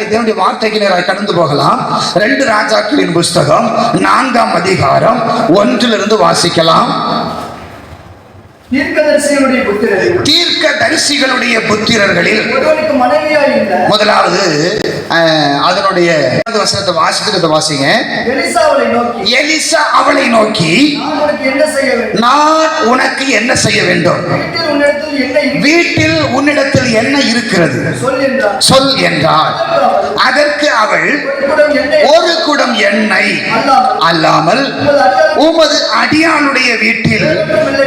இதனுடைய வார்த்தைக்கு நேராக கடந்து போகலாம். ரெண்டு ராஜாக்களின் புஸ்தகம் நான்காம் அதிகாரம் ஒன்றிலிருந்து வாசிக்கலாம். தீர்க்க தரிசிகளுடைய புத்திரர்களில் முதலாவது அதனுடைய வசனத்தை வாசிக்கிறத வாசிங்க. எலிசா அவளை நோக்கி. நான் உனக்கு என்ன செய்ய வேண்டும்? வீட்டில் உன்னிடத்தில் என்ன இருக்கிறது? சொல் என்றார். அதற்கு அவள் ஒரு குடம் எண்ணெய். அல்லாமல். உமது அடியானுடைய வீட்டில்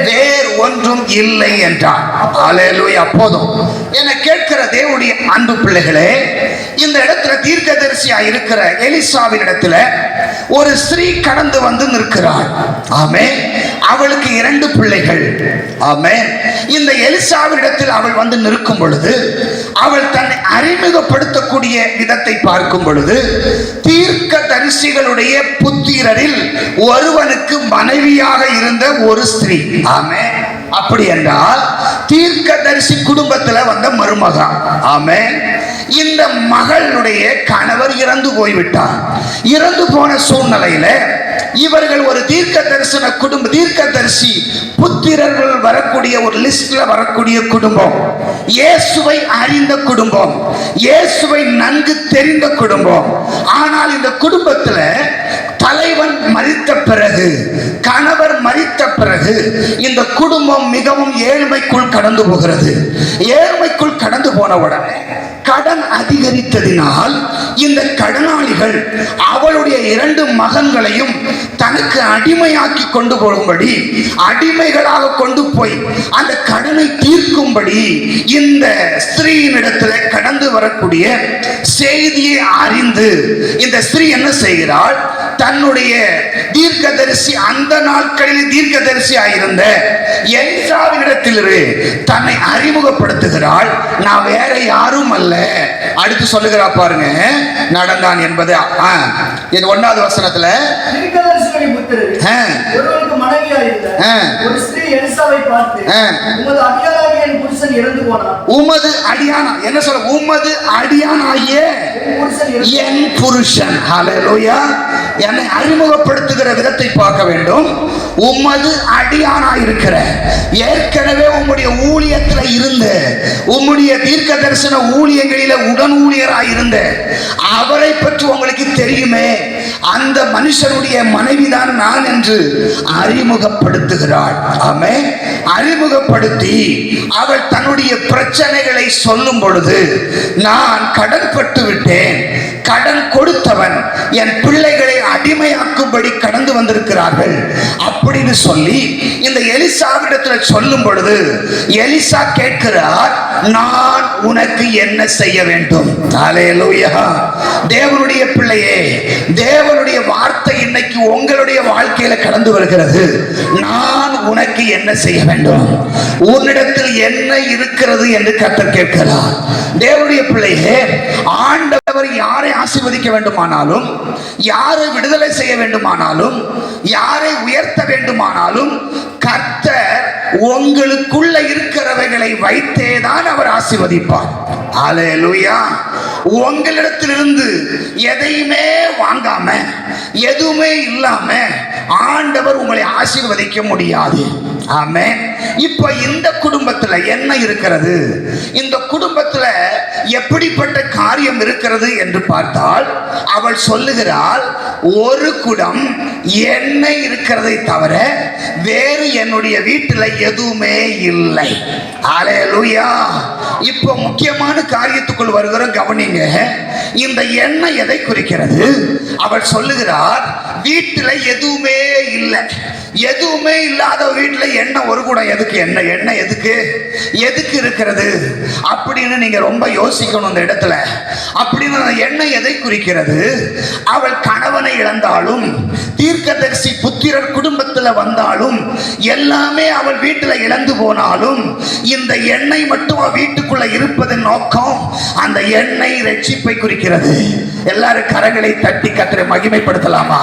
வேறு ஒன்றும் இல்லை என்றார். அலையலூயா போதும். என கேட்கிற தேவனுடைய அன்பு பிள்ளைகளே இந்த இடத்துல தீர்க்கதரிசியா இருக்கிற எலிசாவின் இடத்துல ஒரு ஸ்திரீ கடந்து வந்து நிற்கிறாள். ஆமே அவளுக்கு இரண்டு பிள்ளைகள். ஆமே இந்த எலிசாவின் இடத்தில் அவள் வந்து நிற்கும் பொழுது அவள் தன்னை அறிமுகப்படுத்தக்கூடிய விதத்தை பார்க்கும் பொழுது தீர்க்க தரிசிகளுடைய புத்திரரில் ஒருவனுக்கு மனைவியாக இருந்த ஒரு ஸ்திரீ. ஆமே அப்படி என்றால் தீர்க்க தரிசி குடும்பத்துல வந்த மருமகா. ஆமே இந்த மகளுடைய கணவர் இறந்து போய்விட்டார். இறந்து போன சூழ்நிலையில இவர்கள் ஒரு தீர்க்க தரிசன குடும்ப தீர்க்க தரிசி புத்திரர்கள் வரக்கூடிய ஒரு லிஸ்ட்ல வரக்கூடிய குடும்பம். இயேசுவை அறிந்த குடும்பம். இயேசுவை நன்கு தெரிந்த குடும்பம். ஆனால் இந்த குடும்பத்துல தலைவன் மறித்த பிறகு கணவர் மறித்த பிறகு இந்த குடும்பம் மிகவும் ஏழ்மைக்குள் கடந்து போகிறது. ஏழ்மைக்குள் கடந்து போன உடனே கடன் அதிகரித்ததினால் இந்த கடனாளிகள் அவளுடைய இரண்டு மகன்களையும் தனக்கு அடிமையாக்கி கொண்டு போகும்படி அடிமைகளாக கொண்டு போய் அந்த கடனை தீர்க்கும்படி இந்த ஸ்திரீயினிடத்தில் கடந்து வரக்கூடிய செய்தியை அறிந்து இந்த ஸ்திரீ என்ன செய்கிறாள்? தன்னுடைய தீர்க்கதரிசி அந்த நாட்களில் தீர்க்கதரிசி ஆயிருந்த எலிசாவினிடத்திலிரு தன்னை அறிமுகப்படுத்துகிறாள். நான் வேற யாரும் அல்ல. அடுத்து சொல்லுகிறா பாருங்க. நடந்தான் என்பது இது ஒன்னாவது வசனத்துல. உமது அடியானா என்ன சொல்ல உமது அடியானாகிய என் புருஷன் ஹalleluya என்னை அறிமுகப்படுத்துகிற விதத்தை பார்க்க வேண்டும். உமது அடியானா இருக்கிற ஏற்கனவே உம்முடைய ஊழியத்தில் இருந்த உம்முடைய தீர்க்க தரிசன ஊழியங்களில உடன் ஊழியராக இருந்த அவரை பற்றி உங்களுக்கு தெரியுமே. அந்த மனுஷனுடைய மனைவிதான் நான் என்று அறிமுகப்படுத்துகிறாள். ஆமே அறிமுகப்படுத்தி அவள் தன்னுடைய பிரச்சனைகளை சொல்லும் பொழுது நான் கடன் பட்டு விட்டேன் கடன் கொடுத்தவன் என் பிள்ளைகளை அடிமையாக்கும்படி கடந்து வந்திருக்கிறார்கள். அப்படின்னு சொல்லி இந்த எலிசாவிடத்துல சொல்லும் பொழுது எலிசா கேட்கிறார் நான் உனக்கு என்ன செய்ய வேண்டும்? தேவனுடைய பிள்ளையே தேவனுடைய இன்னைக்கு உங்களுடைய வாழ்க்கையில கடந்து வருகிறது. நான் உனக்கு என்ன செய்ய வேண்டும்? உன்னிடத்தில் என்ன இருக்கிறது என்று கத்தர் கேட்கிறார். தேவனுடைய பிள்ளையே ஆண்டவர் யாரை ஆசீர்வதிக்க வேண்டுமானாலும் யாரை விடுதலை செய்ய வேண்டுமானாலும் யாரை உயர்த்த வேண்டுமானாலும் கர்த்தர் உங்களுக்குள்ள இருக்கிறவைகளை வைத்தேதான் அவர் ஆசிர்வதிப்பார். அலையலுயா உங்களிடத்திலிருந்து எதையுமே வாங்காம எதுவுமே இல்லாம ஆண்டவர் உங்களை ஆசீர்வதிக்க முடியாது. ஆமே இப்ப இந்த குடும்பத்துல என்ன இருக்கிறது? இந்த குடும்பத்துல எப்படிப்பட்ட காரியம் இருக்கிறது என்று பார்த்தால் அவள் சொல்லுகிறாள் ஒரு குடம் எண்ணெய் இருக்கிறதை தவிர வேறு என்னுடைய வீட்டில் எதுவுமே இல்லை. அலையலுயா இப்போ முக்கியமான காரியத்துக்குள் வருகிறோம் கவனிங்க. இந்த எண்ணெய் எதை குறிக்கிறது? அவர் சொல்லுகிறார் வீட்டில் எதுவுமே இல்லை. எதுவுமே இல்லாத வீட்டில் எண்ணெய் ஒரு கூட எதுக்கு? எண்ணெய் எண்ணெய் எதுக்கு? எதுக்கு இருக்கிறது? அப்படின்னு நீங்கள் ரொம்ப யோசிக்கணும் இந்த இடத்துல. அப்படின்னு எண்ணெய் எதை குறிக்கிறது? அவள் கணவனை இழந்தாலும் தீர்க்கதரிசி புத்திரர் குடும்பத்தில் வந்தாலும் எல்லாமே அவள் வீட்டுல இழந்து போனாலும் இந்த எண்ணெய் மட்டும் அவள் வீட்டுக்குள்ள இருப்பதன் நோக்கம் அந்த எண்ணெய் ரட்சிப்பை குறிக்கிறது. எல்லாரும் கரங்களை தட்டி கத்திர மகிமைப்படுத்தலாமா?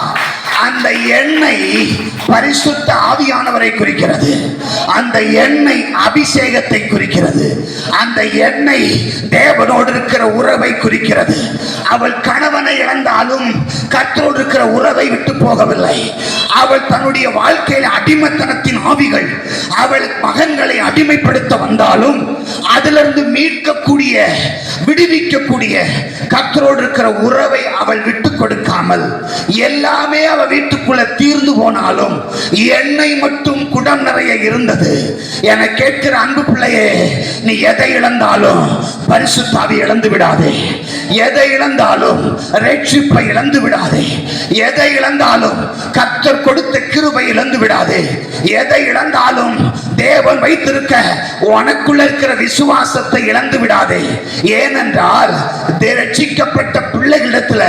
அந்த எண்ணெய் பரிசுத்த ஆவியானவரை குறிக்கிறது. அந்த எண்ணெய் அபிஷேகத்தை குறிக்கிறது. அந்த எண்ணெய் தேவனோடு இருக்கிற உறவை குறிக்கிறது. அவள் கணவனை இழந்தாலும் கற்றோடு இருக்கிற உறவை விட்டு போகவில்லை. அவள் தன்னுடைய வாழ்க்கையில் அடிமைத்தனத்தின் ஆவிகள் அவள் மகன்களை அடிமைப்படுத்த வந்தாலும் அதிலிருந்து மீட்கக்கூடிய விடுவிக்கக்கூடிய கத்தரோடு இருக்கிற உறவை அவள் விட்டு கொடுக்காமல் எல்லாமே அவள் வீட்டுக்குள்ள தீர்ந்து போனாலும் எண்ணெய் மட்டும் குடம் நிறைய இருந்தது. என கேட்கிற அன்பு பிள்ளையே நீ எதை இழந்தாலும் பரிசுத்தாவி இழந்து விடாதே. எதை இழந்தாலும் ரட்சிப்பை இழந்து விடாதே. எதை இழந்தாலும் கத்தர் கொடுத்த கிருபை இழந்து விடாதே. எதை இழந்தாலும் தேவன் வைத்திருக்க உனக்குள்ள இருக்கிற விசுவாசத்தை இழந்து விடாதே. ஏன் ஏனென்றால் ரட்சிக்கப்பட்ட பிள்ளைகளிடத்துல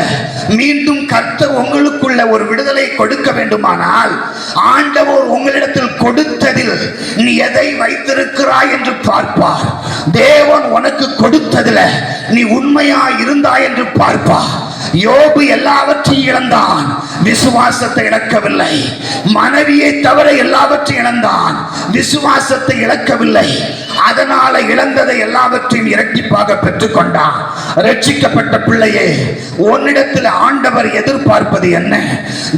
மீண்டும் கர்த்த உங்களுக்குள்ள ஒரு விடுதலை கொடுக்க வேண்டுமானால் ஆண்டவர் உங்களிடத்தில் கொடுத்ததில் நீ எதை வைத்திருக்கிறாய் என்று பார்ப்பார். தேவன் உனக்கு கொடுத்ததுல நீ உண்மையா இருந்தாய் என்று பார்ப்பார். யோபு எல்லாவற்றையும் இழந்தான். விசுவாசத்தை இழக்கவில்லை. மனைவியை தவிர எல்லாவற்றையும் இழந்தான். விசுவாசத்தை இழக்கவில்லை. அதனால இழந்ததை எல்லாவற்றையும் இரட்டிப்பாக பெற்றுக்கொண்டான் ரட்சிக்கப்பட்ட பிள்ளையே உன்னிடத்தில் ஆண்டவர் எதிர்பார்ப்பது என்ன?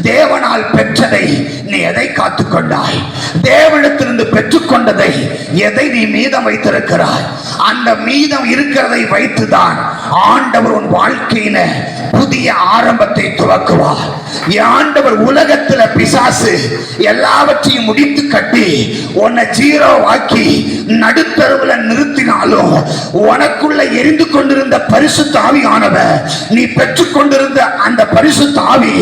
தேவனால் பெற்றதை நீ எதை காத்துக்கொண்டாய்? தேவனிடத்திலிருந்து பெற்றுக்கொண்டதை எதை நீ மீதம் வைத்திருக்கிறாய்? அந்த மீதம் இருக்கிறதை வைத்துதான் ஆண்டவர் உன் வாழ்க்கையின புதிய ஆரம்பத்தை துவக்குவார். ஆண்டவர் உலகத்துல பிசாசு எல்லாவற்றையும் முடித்து கட்டி உன்னை ஜீரோ ஆக்கி நடுத்தருவுல நிறுத்தினாலும் உனக்குள்ள எரிந்து கொண்டிருந்த பரிசுத்த ஆவியானவர் நீ பெற்றுக்கொண்டிருந்த அந்த பரிசு தாவி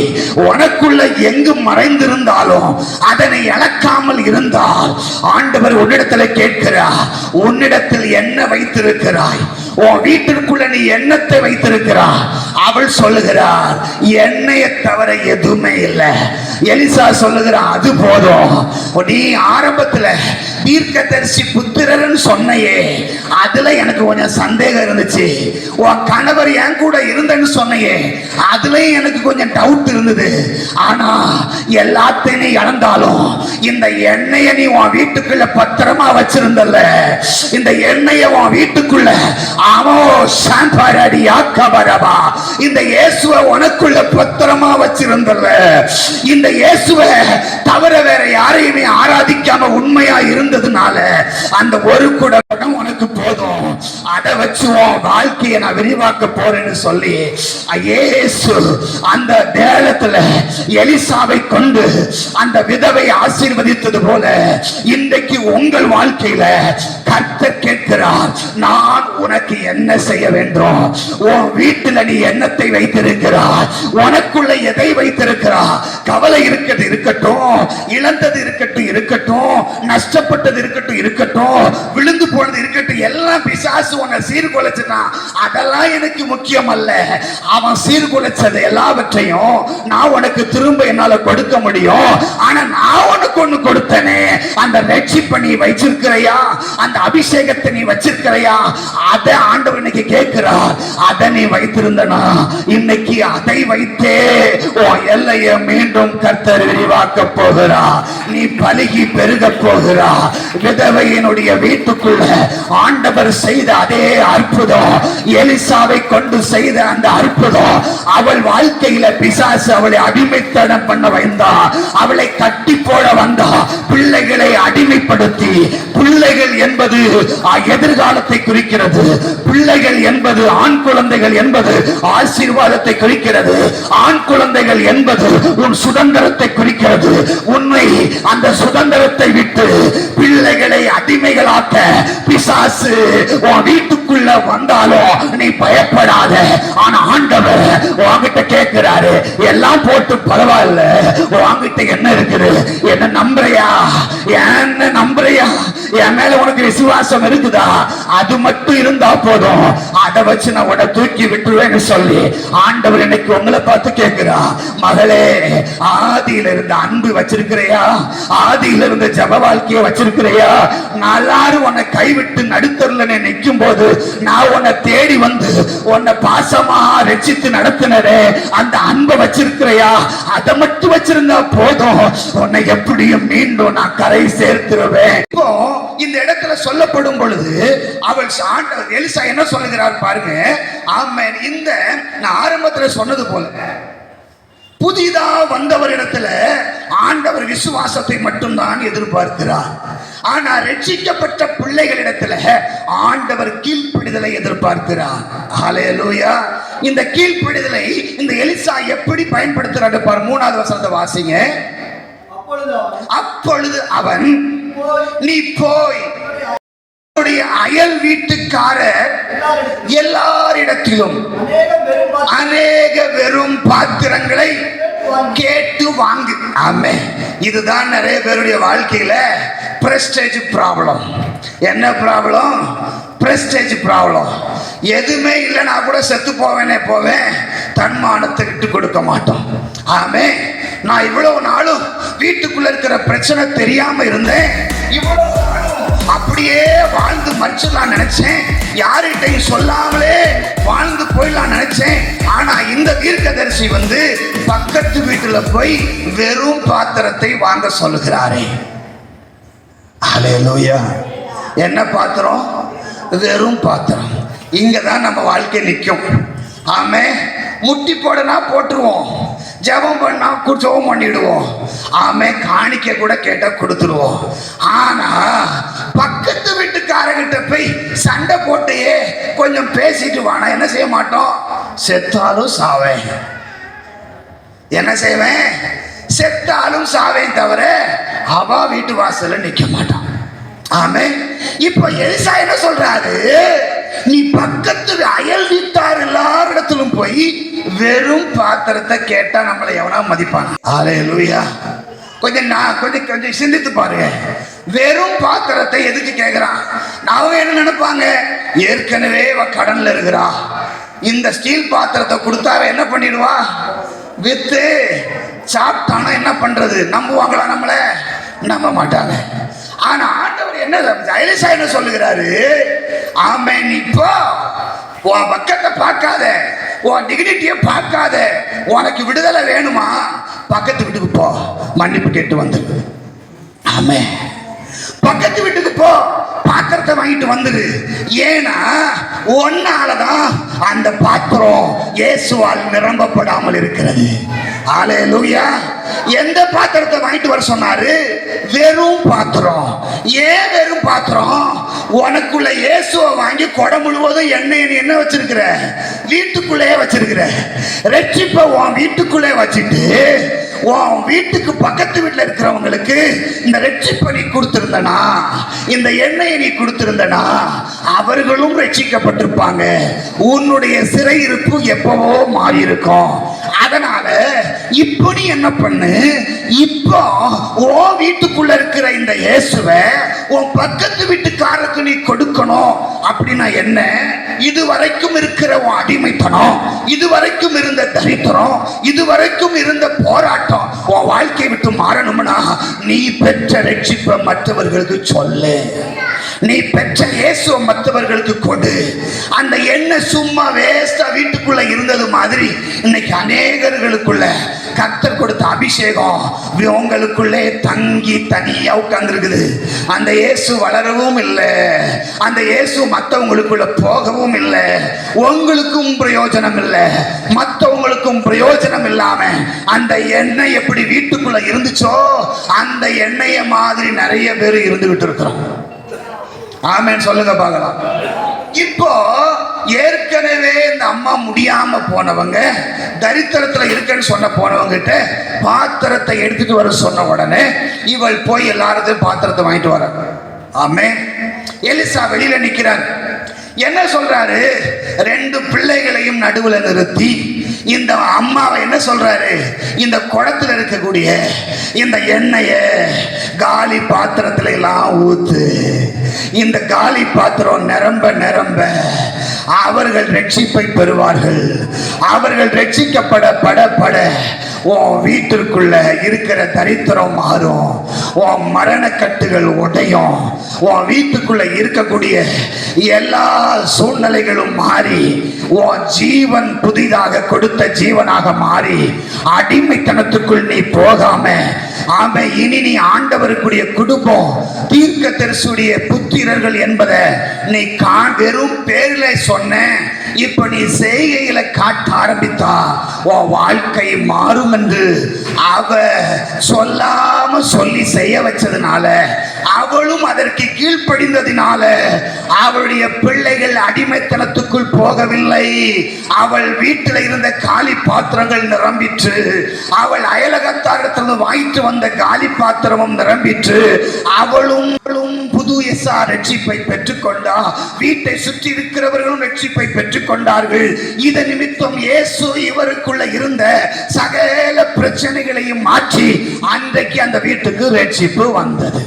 உனக்குள்ள எங்கு மறைந்திருந்தாலும் அதனை இழக்காமல் இருந்தால் ஆண்டவர் உன்னிடத்துல கேட்கிறார் உன்னிடத்தில் என்ன வைத்திருக்கிறாய்? உன் வீட்டிற்குள்ள நீ எண்ணத்தை வைத்திருக்கிறாய்? அவள் சொல்லுகிறார் என்னைய தவிர எதுவுமே இல்லை. எலிசா சொல்லுகிறான் அது போதும். நீ ஆரம்பத்துல தீர்க்கதரிசி புத்திரர்னு சொன்னையே. அதுல எனக்கு கொஞ்சம் சந்தேகம் இருந்துச்சு. உன் கணவர் என் கூட இருந்தேன்னு சொன்னையே. அதுலயும் எனக்கு கொஞ்சம் டவுட் இருந்தது. ஆனா எல்லாத்தையும் நீ இழந்தாலும் இந்த எண்ணெயை நீ உன் வீட்டுக்குள்ள பத்திரமா வச்சிருந்தல்ல. இந்த எண்ணெயை உன் வீட்டுக்குள்ள அவோ சாம்பாரடி ஆக்கபரபா இந்த இயேசுவை உனக்குள்ள பத்திரமா வச்சிருந்தல்ல இந்த இயேசுவை தவிர வேற யாரையுமே ஆராதிக்காம உண்மையா இருந்ததுனால அந்த ஒரு குடம் உனக்கு போதும். அதை வச்சு உன் வாழ்க்கையை நான் விரிவாக்க போறேன்னு சொல்லி இயேசு அந்த தேலத்துல எலிசாவை கொண்டு அந்த விதவை ஆசீர்வதித்தது போல இன்றைக்கு உங்கள் வாழ்க்கையில கத்த கேட்கிறார் நான் உனக்கு என்ன செய்ய வேண்டும்? உன் வீட்டுல நீ எண்ணத்தை வைத்திருக்கிறார் உனக்குள்ள எதை வைத்திருக்கிறார் கவலை இருக்கிறது இருக்கட்டும் இழந்தது இருக்கட்டும் இருக்கட்டும் நஷ்டப்பட்டது இருக்கட்டும் இருக்கட்டும் விழுந்து போனது இருக்கட்டும் எல்லாம் பிசாசு உன்னை சீர்குலைச்சுனா அதெல்லாம் எனக்கு முக்கியம் அல்ல அவன் சீர்குலைச்சது எல்லாவற்றையும் நான் உனக்கு திரும்ப என்னால கொடுக்க முடியும். ஆனா நான் உனக்கு ஒண்ணு கொடுத்தனே. அந்த ரட்சிப்பை நீ வச்சிருக்கிறையா? அந்த அபிஷேகத்தை நீ வச்சிருக்கிறையா? அதை ஆண்டவர் இன்னைக்கு கேட்கிறார். அதை நீ வைத்திருந்தனா? இன்னைக்கு அதை வைத்தே உன் எல்லையை மீண்டும் கர்த்தர் விரிவாக்க போகிறா நீ பலுகி பெருக போகிறா விதவையினுடைய வீட்டுக்குள்ள ஆண்டவர் செய்த அதே அற்புதம். எலிசாவை கொண்டு செய்த அந்த அற்புதம். அவள் வாழ்க்கையில பிசாசு அவளை அடிமைத்தனம் பண்ண வந்தா அவளை கட்டி போட வந்தா பிள்ளைகளை அடிமைப்படுத்தி பிள்ளைகள் என்பது எதிர்காலத்தை குறிக்கிறது. பிள்ளைகள் என்பது ஆண் குழந்தைகள் என்பது ஆசீர்வாதத்தை குறிக்கிறது. ஆண் குழந்தைகள் என்பது உன் சுதந்திரத்தை குறிக்கிறது. உன்னை அந்த சுதந்திரத்தை விட்டு அடிமைகளாக்க பிசாசு உன் வீட்டுக்குள்ள வந்தாலும் நீ பயப்படாத. ஆனா ஆண்டவர் உன்கிட்ட கேட்கிறாரு. எல்லாம் போட்டு பரவாயில்ல. உன்கிட்ட என்ன இருக்குது? என்ன நம்புறியா? என்ன நம்புறியா? என் மேல உனக்கு விசுவாசம் இருக்குதா? அது மட்டும் இருந்தா போதும். அதை வச்சு நான் உன தூக்கி விட்டுருவேன்னு சொல்லி ஆண்டவர் இன்னைக்கு உங்களை பார்த்து கேட்கிறா. மகளே ஆதியில இருந்த அன்பு வச்சிருக்கிறையா? ஆதியில இருந்த ஜப வாழ்க்கையை வச்சிருக்கிறையா? நல்லாரு உன்னை கைவிட்டு நடுத்தரில் நிற்கும் போது நான் உன்னை தேடி வந்து உன்னை பாசமா ரசித்து நடத்தினரே அந்த அன்பை வச்சிருக்கிறையா? அதை மட்டும் வச்சிருந்தா போதும். உன்னை எப்படியும் மீண்டும் நான் கரை சேர்த்துருவேன். இப்போ இந்த இடத்துல சொல்லப்படும் பொழுது அவள் ஆண்டவர் எலிசா என்ன சொல்லுகிறார் பாருங்க. ஆமன். இந்த நான் ஆரம்பத்துல சொன்னது போல. புதிதா வந்தவரிடத்துல ஆண்டவர் விசுவாசத்தை மட்டும்தான் எதிர்பார்க்கிறார். ஆனா ரட்சிக்கப்பட்ட பிள்ளைகளிடத்துல ஆண்டவர் கீழ்ப்பிடுதலை எதிர்பார்க்கிறார். ஹalleluya. இந்த கீழ்ப்பிடுதலை இந்த எலிசா எப்படி பயன்படுத்துறாரு பார் மூணாவது வசனத்தை வாசிங்க. அப்பொழுது அவன் நீ போய் உன்னுடைய அயல் வீட்டுக்காரர் எல்லாரிடத்திலும் அநேக வெறும் பாத்திரங்களை கேட்டு வாங்கு. ஆமே. இதுதான் நிறைய பேருடைய வாழ்க்கையில பிரஸ்டேஜ் ப்ராப்ளம் என்ன ப்ராப்ளம் பிரஸ்டேஜ் ப்ராப்ளம் எதுவுமே இல்லைன்னா கூட செத்து போவேனே போவேன். தன்மானத்தை விட்டு கொடுக்க மாட்டோம். ஆமே. நான் இவ்வளவு நாளும் வீட்டுக்குள்ள இருக்கிற பிரச்சனை தெரியாம இருந்தேன். இவ்வளவு அப்படியே வாழ்ந்து மறிச்சிடலாம் நினைச்சேன். யார்கிட்டையும் சொல்லாமலே வாழ்ந்து போயிடலாம் நினைச்சேன். ஆனா இந்த தீர்க்கதரிசி வந்து பக்கத்து வீட்டுல போய் வெறும் பாத்திரத்தை வாங்க சொல்லுகிறாரே. ஹalleluya. என்ன பாத்திரம்? வெறும் பாத்திரம். இங்க தான் நம்ம வாழ்க்கை நிற்கும். ஆமே முட்டி போடனா போட்டுருவோம். ஜெபம் பண்ணா கு- பண்ணிடுவோம். ஆமே காணிக்க கூட கேட்டால் கொடுத்துருவோம். ஆனா பக்கத்து வீட்டுக்காரங்கிட்ட போய் சண்டை போட்டையே கொஞ்சம் பேசிட்டு வானா என்ன செய்ய மாட்டோம்? செத்தாலும் சாவேன். என்ன செய்வேன்? செத்தாலும் சாவேன் தவிர அவா வீட்டு வாசல்ல நிக்க மாட்டான் ஆமே இப்போ எலிசா என்ன சொல்றாரு? நீ பக்கத்து அயல் வீட்டார் எல்லாரிடத்திலும் போய் வெறும் பாத்திரத்தை கேட்டா நம்மளை எவனா மதிப்பான்? ஆலே லூயா கொஞ்சம் நான் கொஞ்சம் கொஞ்சம் சிந்தித்து பாருங்க. வெறும் பாத்திரத்தை எதுக்கு கேட்கிறான் அவங்க என்ன நினைப்பாங்க? ஏற்கனவே இவ கடன்ல இருக்கிறா. இந்த ஸ்டீல் பாத்திரத்தை கொடுத்தா என்ன பண்ணிடுவா? வித்து சாப்பிட்டானா என்ன பண்றது? நம்புவாங்களா நம்மள? நம்ப மாட்டாங்க. ஆனா ஆண்டவர் என்ன ஜெயலலிசா என்ன சொல்லுகிறாரு? ஆமே நீ உன் பக்கத்தை பார்க்காத உன் டிகினிட்டியை பார்க்காத உனக்கு விடுதலை வேணுமா? பக்கத்து வீட்டுக்கு போ. மன்னிப்பு கேட்டு வந்துரு ஆமே. பக்கத்து வீட்டுக்கு போ. பாத்திரத்தை வாங்கிட்டு வந்துரு. ஏன்னா ஒன்னாலதான் அந்த பாத்திரம் இயேசுவால் நிரம்பப்படாமல் இருக்கிறது. ஆலே லூயா எந்த பாத்திரத்தை வாங்கிட்டு வர சொன்னாரு? வெறும் பாத்திரம். ஏன் வெறும் பாத்திரம்? உனக்குள்ள இயேசுவை வாங்கி குடம் முழுவதும் எண்ணெய் என்ன வச்சிருக்கிற? வீட்டுக்குள்ளேயே வச்சிருக்கிற. ரட்சிப்பை உன் வீட்டுக்குள்ளே வச்சுட்டு உன் வீட்டுக்கு பக்கத்து வீட்டில் இருக்கிறவங்களுக்கு இந்த ரட்சிப்பை நீ கொடுத்திருந்தனா? இந்த எண்ணெயை நீ கொடுத்துருந்தனா? அவர்களும் ரட்சிக்கப்பட்டிருப்பாங்க. உன்னுடைய சிறை இருப்பு எப்பவோ மாறி இருக்கும் அதனால இப்போ நீ என்ன பண்ணு? இப்போ உன் வீட்டுக்குள்ள இருக்கிற இந்த இயேசுவை உன் பக்கத்து வீட்டுக்காரருக்கு நீ கொடுக்கணும் அப்படின்னா என்ன? இது வரைக்கும் இருக்கிற உன் அடிமைத்தனம் இது வரைக்கும் இருந்த தரித்திரம் இது வரைக்கும் இருந்த போராட்டம் உன் வாழ்க்கையை விட்டு மாறணும்னா நீ பெற்ற ரட்சிப்பை மற்றவர்களுக்கு சொல்லு. நீ பெற்ற இயேசுவை மற்றவர்களுக்கு கொடு. அந்த எண்ணெய் சும்மா வேஸ்டா வீட்டுக்குள்ள இருந்தது மாதிரி இன்னைக்கு அநேகர்களுக்குள்ள கத்தர் கொடுத்த அபிஷேகம் உங்களுக்குள்ளே தங்கி தனியா உட்கார்ந்துருக்குது. அந்த இயேசு வளரவும் இல்லை. அந்த இயேசு மற்றவங்களுக்குள்ள போகவும் இல்லை. உங்களுக்கும் பிரயோஜனம் இல்லை. மற்றவங்களுக்கும் பிரயோஜனம் இல்லாம அந்த எண்ணெய் எப்படி வீட்டுக்குள்ள இருந்துச்சோ அந்த எண்ணெயை மாதிரி நிறைய பேர் இருந்துகிட்டு இருக்கிறோம் ஆமென் சொல்லுங்க பார்க்கலாம். இப்போ ஏற்கனவே இந்த அம்மா முடியாம போனவங்க தரித்திரத்துல இருக்கன்னு சொன்ன போனவங்கிட்ட பாத்திரத்தை எடுத்துட்டு வர சொன்ன உடனே இவள் போய் எல்லாரதையும் பாத்திரத்தை வாங்கிட்டு வர. ஆமே எலிசா வெளியில நிக்கிறாங்க என்ன சொல்றாரு? ரெண்டு பிள்ளைகளையும் நடுவுல நிறுத்தி இந்த அம்மாவை என்ன சொல்றாரு? இந்த குளத்தில் இருக்கக்கூடிய இந்த எண்ணெயை காலி பாத்திரத்துல எல்லாம் ஊத்து. இந்த காலி பாத்திரம் நிரம்ப நிரம்ப அவர்கள் ரட்சிப்பை பெறுவார்கள். அவர்கள் ரட்சிக்கப்பட பட பட உன் வீட்டிற்குள்ள இருக்கிற தரித்திரம் மாறும். உன் மரணக்கட்டுகள் உடையும். உன் வீட்டுக்குள்ள இருக்கக்கூடிய எல்லா சூழ்நிலைகளும் மாறி உன் ஜீவன் புதிதாக கொடுத்த ஜீவனாக மாறி அடிமைத்தனத்துக்குள் நீ போகாம ஆமை இனி நீ ஆண்டவருக்குரிய குடும்பம் தீர்க்க தரிசுடைய புத்திரர்கள் என்பதை நீ கா வெறும் பேர்ல சொன்ன இப்ப நீ செய்கையில காட்ட ஆரம்பித்தா உன் வாழ்க்கை மாறும் என்று அவ சொல்லாம சொல்லி செய்ய வச்சதுனால அவளும் அதற்கு கீழ்ப்படிந்ததினால அவளுடைய பிள்ளைகள் அடிமைத்தனத்துக்குள் போகவில்லை. அவள் வீட்டில் இருந்த காலி பாத்திரங்கள் நிரம்பிற்று. அவள் அயலகத்தாரிடத்திலிருந்து வாங்கிட்டு வந்த காலி பாத்திரமும் நிரம்பிற்று. அவளும் புது எஸ்ஆ ரட்சிப்பை பெற்றுக்கொண்டா. வீட்டை சுற்றி இருக்கிறவர்களும் ரட்சிப்பை பெற்றுக்கொண்டார்கள். இது நிமித்தம் இயேசு இவருக்குள்ள இருந்த சகல பிரச்சனைகளையும் மாற்றி அன்றைக்கு அந்த வீட்டுக்கு ரட்சிப்பு வந்தது.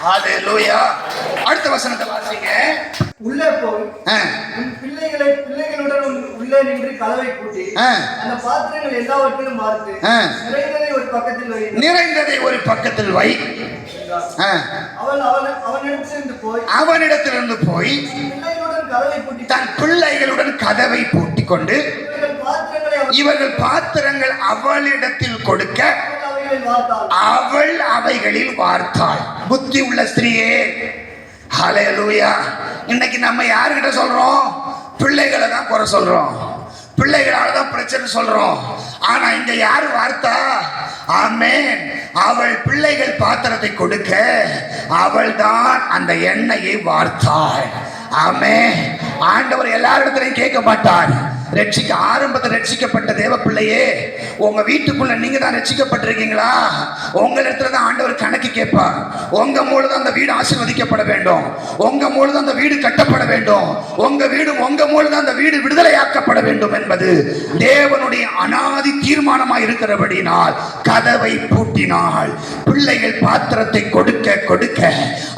ஹalleluya. அடுத்த வசனத்தை வாசிங்க. உள்ளே போய் உன் பிள்ளைகளை பிள்ளைகளுடன் உள்ளே நின்று கதவை பூட்டி ஆ, அந்த பாத்திரங்கள் எல்லாவற்றிலும் பார்த்து. நிறைந்ததை ஒரு பக்கத்தில் வை. நிறைந்ததை ஒரு பக்கத்தில் வை. அவள் அவன் அவனிடத்திலிருந்து போய் அவனிடத்திலிருந்து போய் பூட்டி தன் பிள்ளைகளுடன் கதவை பூட்டிக் கொண்டு இவர்கள் பாத்திரங்கள் அவளிடத்தில் கொடுக்க அவள் அவைகளில் வார்த்தாள். புத்தி உள்ள ஸ்திரீயே. ஹலையலூயா இன்னைக்கு நம்ம யாருக்கிட்ட சொல்றோம்? பிள்ளைகளை தான் குறை சொல்றோம். பிள்ளைகளால தான் பிரச்சனை சொல்றோம். ஆனா இங்க யார் வார்த்தா? ஆமேன் அவள் பிள்ளைகள் பாத்திரத்தை கொடுக்க அவள் தான் அந்த எண்ணெயை வார்த்தாள். ஆமே ஆண்டவர் எல்லாரிடத்திலையும் கேட்க மாட்டார். ரட்சிக்க ஆரம்பத்தில் ரட்சிக்கப்பட்ட தேவ பிள்ளையே உங்க வீட்டுக்குள்ள நீங்க தான் ரட்சிக்கப்பட்டிருக்கீங்களா? உங்க இடத்துல தான் ஆண்டவர் கணக்கு கேட்பார். உங்க மூலம் அந்த வீடு ஆசீர்வதிக்கப்பட வேண்டும். உங்க மூலம் அந்த வீடு கட்டப்பட வேண்டும். உங்க வீடு உங்க மூலம் அந்த வீடு விடுதலையாக்கப்பட வேண்டும் என்பது தேவனுடைய அனாதி தீர்மானமாக இருக்கிறபடினால் கதவை பூட்டினாள் பிள்ளைகள் பாத்திரத்தை கொடுக்க கொடுக்க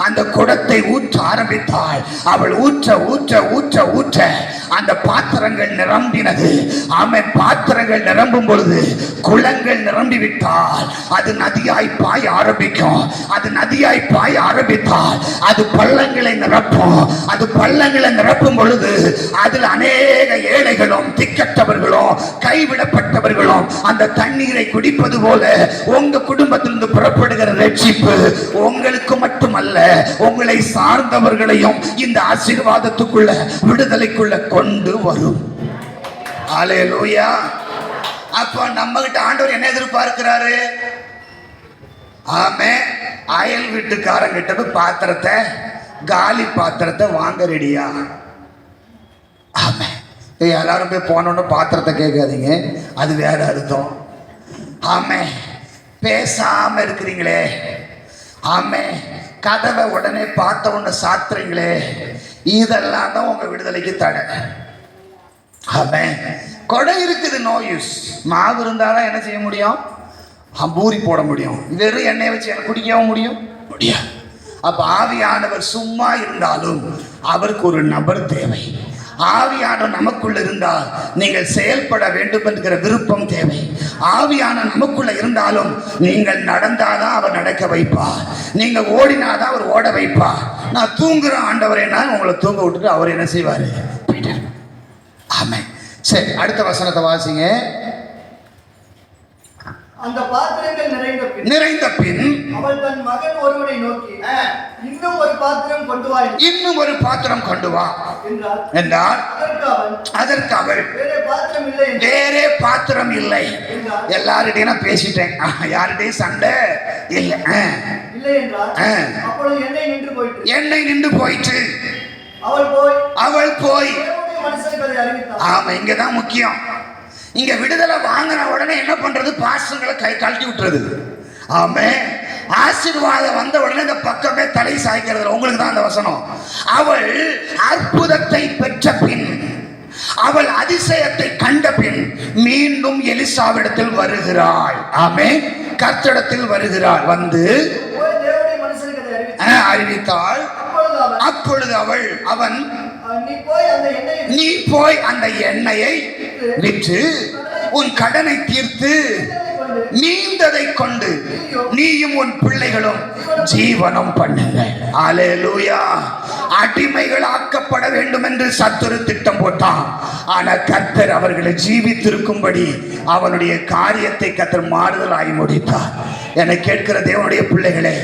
அந்த குடத்தை ஊற்ற ஆரம்பித்தாள். அவள் ஊற்ற ஊற்ற ஊற்ற ஊற்ற அந்த பாத்திரங்கள் நிரம்பினது. ஆமை பாத்திரங்கள் நிரம்பும் பொழுது குளங்கள் நிரம்பி விட்டால் அது நதியாய் பாய ஆரம்பிக்கும். அது நதியாய் பாய ஆரம்பித்தால் அது பள்ளங்களை நிரப்பும். அது பள்ளங்களை நிரப்பும் பொழுது அதில் அநேக ஏழைகளும் திக்கற்றவர்களும் கைவிடப்பட்டவர்களும் அந்த தண்ணீரை குடிப்பது போல உங்க குடும்பத்திலிருந்து புறப்படுகிற ரட்சிப்பு உங்களுக்கு மட்டுமல்ல உங்களை சார்ந்தவர்களையும் இந்த ஆசீர்வாதத்துக்குள்ள விடுதலைக்குள்ள கொண்டு வரும். ஆலேலூயா அப்ப நம்ம கிட்ட ஆண்டவர் என்ன எதிர்பார்க்கிறாரு? ஆமே அயல் வீட்டுக்காரங்கிட்ட போய் பாத்திரத்தை காலி பாத்திரத்தை வாங்க ரெடியா ஆமே எல்லாரும் போய் போனோன்னு பாத்திரத்தை கேட்காதீங்க. அது வேற அர்த்தம். ஆமே பேசாம இருக்கிறீங்களே. ஆமே கதவை உடனே பார்த்த உடனே சாத்துறீங்களே இதெல்லாம் தான் உங்க விடுதலைக்கு தடை. ஆமென். கொடை இருக்குது நோ யூஸ் மாவு இருந்தாதான் என்ன செய்ய முடியும்? பூரி போட முடியும். வெறும் எண்ணெயை வச்சு எனக்கு குடிக்கவும் முடியும்? முடியாது. அப்போ ஆவியானவர் சும்மா இருந்தாலும் அவருக்கு ஒரு நபர் தேவை. ஆவியான நமக்குள் இருந்தால் நீங்கள் செயல்பட வேண்டும் என்கிற விருப்பம் தேவை. ஆவியான நமக்குள்ள இருந்தாலும் நீங்கள் நடந்தாதான் அவர் நடக்க வைப்பார். நீங்க ஓடினாதான் அவர் ஓட வைப்பார். நான் தூங்குறேன் ஆண்டவரேனா உங்களை தூங்க விட்டுட்டு அவர் என்ன செய்வார்? போயிட்டாரு. சரி அடுத்த வசனத்தை வாசிங்க. அந்த பாத்திரங்கள் நிறைந்த பின் நிறைந்த பின் அவள் தன் மகன் ஒருவனை நோக்கி இன்னும் ஒரு பாத்திரம் கொண்டு வா இன்னும் ஒரு பாத்திரம் கொண்டு வா என்றார் அதற்கு அவள் வேறே பாத்திரம் இல்லை வேறே பாத்திரம் இல்லை எல்லார்கிட்டையும் நான் பேசிட்டேன். யார்கிட்டயும் சண்டை இல்லை. எண்ணெய் நின்று போயிற்று. அவள் போய் அவள் போய் ஆமா இங்கதான் முக்கியம். இங்க விடுதலை வாங்கின உடனே என்ன பண்றது? பாசங்களை கை கழட்டி விட்டுறது. ஆமே. ஆசீர்வாதம் வந்த உடனே இந்த பக்கமே தலை சாய்க்கிறது உங்களுக்கு தான் அந்த வசனம். அவள் அற்புதத்தை பெற்ற பின் அவள் அதிசயத்தை கண்ட பின் மீண்டும் எலிசாவிடத்தில் வருகிறாள். ஆமே. கர்த்தடத்தில் வருகிறாள். வந்து அறிவித்தாள். அப்பொழுது அவள் அவன் "அஹ், நீ நீ போய் அந்த எண்ணெயை விற்று உன் கடனை தீர்த்து நீந்ததை கொண்டு நீயும் உன் பிள்ளைகளும் ஜீவனம் பண்ணுங்க அலேலூயா அடிமைகள் ஆக்கப்பட வேண்டும் என்று சத்துரு திட்டம் போட்டான். ஆனா கர்த்தர் அவர்களை ஜீவித்திருக்கும்படி அவனுடைய காரியத்தை கர்த்தர் மாறுதலாகி முடித்தார். என கேட்கிற தேவனுடைய பிள்ளைகளே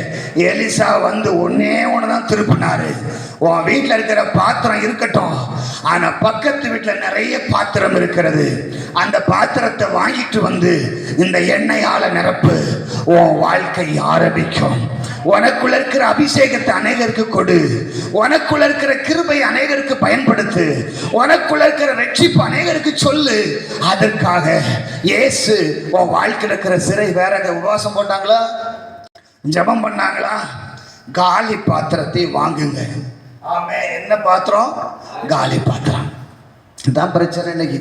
எலிசா வந்து ஒன்னே ஒன்று தான் திருப்பினாரு. உன் வீட்டில் இருக்கிற பாத்திரம் இருக்கட்டும். ஆனால் பக்கத்து வீட்டில் நிறைய பாத்திரம் இருக்கிறது. அந்த பாத்திரத்தை வாங்கிட்டு வந்து இந்த எண்ணெயால் நிரப்பு. உன் வாழ்க்கை ஆரம்பிக்கும். உனக்குள்ள இருக்கிற அபிஷேகத்தை அநேகருக்கு கொடு. உனக்குள்ள இருக்கிற கிருபை அநேகருக்கு பயன்படுத்து. உனக்குள்ள இருக்கிற ரட்சிப்பு அநேகருக்கு சொல்லு. அதற்காக இயேசு உன் வாழ்க்கையில் இருக்கிற சிறை வேற உபவாசம் போட்டாங்களா? ஜெபம் பண்ணாங்களா? காலி பாத்திரத்தை வாங்குங்க. ஆமே என்ன பாத்திரம்? காலி பாத்திரம். இதான் பிரச்சனை இன்னைக்கு.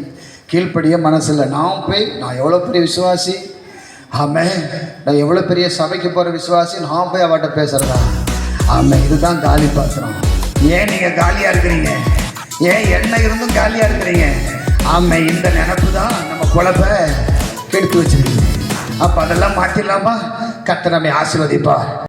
கீழ்ப்படிய மனசில் நான் போய் நான் எவ்வளோ பெரிய விசுவாசி? ஆமே நான் எவ்வளோ பெரிய சபைக்கு போகிற விசுவாசி? நான் போய் அவட்ட பேசுகிறதா ஆமே இதுதான் காலி பாத்திரம். ஏன் நீங்கள் காலியாக இருக்கிறீங்க? ஏன் என்ன இருந்தும் காலியாக இருக்கிறீங்க? ஆமே இந்த நினப்பு தான் நம்ம குழப்ப கெடுத்து வச்சிருக்கீங்க அப்போ அதெல்லாம் மாற்றிடலாமா கர்த்தர் நம்மை ஆசீர்வதிப்பார்.